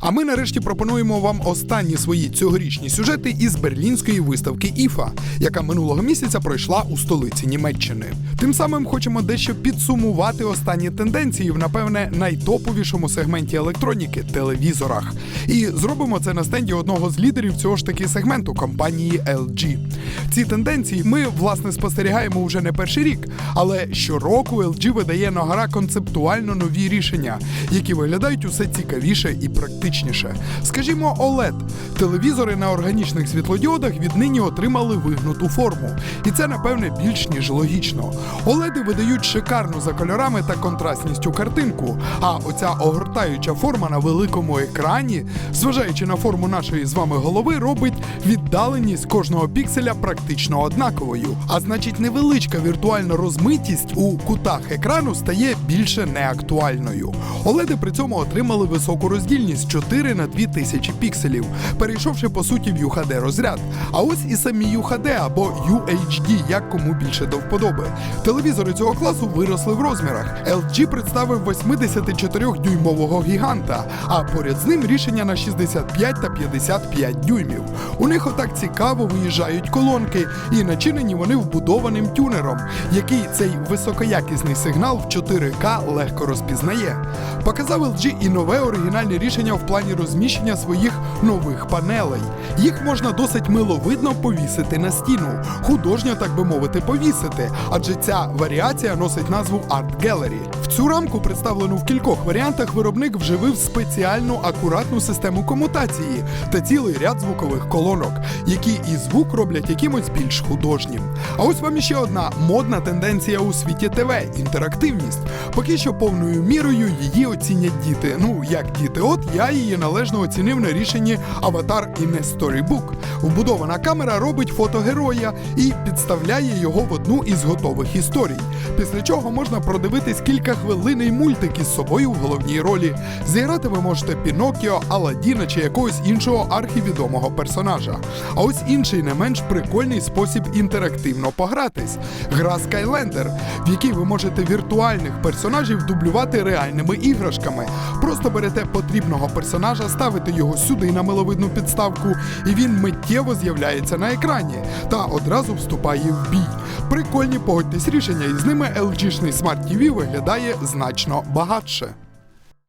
А ми нарешті пропонуємо вам останні свої цьогорічні сюжети із берлінської виставки ІФА, яка минулого місяця пройшла у столиці Німеччини. Тим самим хочемо дещо підсумувати останні тенденції в напевне найтоповішому сегменті електроніки телевізорах. І зробимо це на стенді одного з лідерів цього ж таки сегменту компанії LG. Ці тенденції ми власне спостерігаємо уже не перший рік, але щороку LG видає на гора концептуально нові рішення, які виглядають усе цікавіше і практичніше. Скажімо, OLED. Телевізори на органічних світлодіодах віднині отримали вигнуту форму, і це напевне більш ніж логічно. OLED видають шикарну за кольорами та контрастністю картинку. А оця огортаюча форма на великому екрані, зважаючи на форму нашої з вами голови, робить віддаленість кожного пікселя практично однаковою. А значить, невеличка віртуальна розмитість у кутах екрану стає більше неактуальною. OLED при цьому отримали високу роздільність 4 на 2000 пікселів, перейшовши по суті в UHD розряд. А ось і самі UHD або UHD, як кому більше до вподоби. Телевізори цього класу виросли в розмірах. LG представив 84-дюймового гіганта, а поряд з ним рішення на 65 та 55 дюймів. У них отак цікаво виїжджають колонки, і начинені вони вбудованим тюнером, який цей високоякісний сигнал в 4К легко розпізнає. Показав LG і нове оригінальне рішення в плані розміщення своїх нових панелей. Їх можна досить миловидно повісити на стіну, художньо, так би мовити, повісити, адже ця варіація носить назву Art Gallery. В цю рамку, представлену в кількох варіантах, виробник вживив спеціальну акуратну систему комутації та цілий ряд звукових колонок, які і звук роблять якимось більш художнім. А ось вам іще одна модна тенденція у світі ТВ інтерактивність. Поки що повною мірою її оцінять діти. Ну як діти, от я її належно оцінив на рішенні Avatar in a Storybook. Вбудована камера робить фото героя і підставляє його в одну із готових історій. Після чого можна продивитись кілька хвилинний мультик із собою в головній ролі. Зіграти ви можете Пінокіо, Аладдіна чи якогось іншого архівідомого персонажа. А ось інший не менш прикольний спосіб інтерактивно погратись. Гра Skylander, в якій ви можете віртуальних персонажів дублювати реальними іграшками. Просто берете потрібного персонажа, ставите його сюди на миловидну підставку, і він миттєво з'являється на екрані та одразу вступає в бій. Прикольні погодьтесь рішення, і з ними LG-шний Smart TV виглядає значно багатше.